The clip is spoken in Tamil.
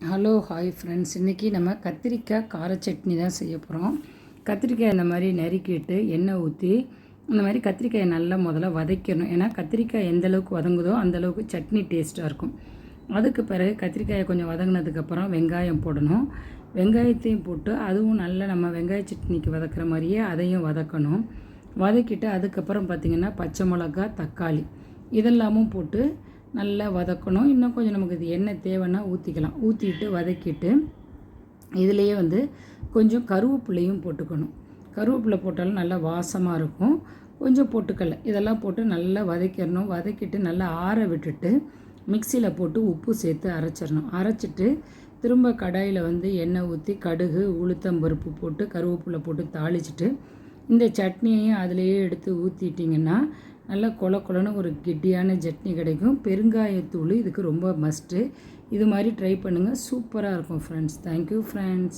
ஹலோ ஹாய் ஃப்ரெண்ட்ஸ் இன்றைக்கி நம்ம கத்திரிக்காய் கார சட்னி தான் செய்ய போகிறோம் கத்திரிக்காய் இந்த மாதிரி நறுக்கிட்டு எண்ணெய் ஊற்றி இந்த மாதிரி கத்திரிக்காயை நல்லா முதல்ல வதக்கணும் ஏன்னா கத்திரிக்காய் எந்த அளவுக்கு வதங்குதோ அந்தளவுக்கு சட்னி டேஸ்ட்டாக இருக்கும். அதுக்கு பிறகு கத்திரிக்காயை கொஞ்சம் வதங்கினதுக்கப்புறம் வெங்காயம் போடணும். வெங்காயத்தையும் போட்டு அதுவும் நல்லா நம்ம வெங்காய சட்னிக்கு வதக்கிற மாதிரியே அதையும் வதக்கணும். வதக்கிட்டு அதுக்கப்புறம் பார்த்திங்கன்னா பச்சை மிளகா தக்காளி இதெல்லாமும் போட்டு நல்லா வதக்கணும். இன்னும் கொஞ்சம் நமக்கு இது எண்ணெய் தேவைன்னா ஊற்றிக்கலாம் ஊற்றிட்டு வதக்கிட்டு இதுலேயே வந்து கொஞ்சம் கருவேப்பிலையும் போட்டுக்கணும். கருவேப்பிலை போட்டாலும் நல்லா வாசமாக இருக்கும். கொஞ்சம் பொட்டுக்கடலை இதெல்லாம் போட்டு நல்லா வதக்கிடணும். வதக்கிட்டு நல்லா ஆற விட்டுட்டு மிக்சியில் போட்டு உப்பு சேர்த்து அரைச்சிடணும். அரைச்சிட்டு திரும்ப கடாயில் வந்து எண்ணெய் ஊற்றி கடுகு உளுத்தம்பருப்பு போட்டு கருவேப்பிலை போட்டு தாளிச்சிட்டு இந்த சட்னியையும் அதிலேயே எடுத்து ஊற்றிட்டிங்கன்னா நல்லா கொல கொலன்னு ஒரு கெட்டியான சட்னி கிடைக்கும். பெருங்காயத்தூள் இதுக்கு ரொம்ப மஸ்ட்டு இது மாதிரி ட்ரை பண்ணுங்கள் சூப்பராக இருக்கும் ஃப்ரெண்ட்ஸ் தேங்க்யூ ஃப்ரெண்ட்ஸ்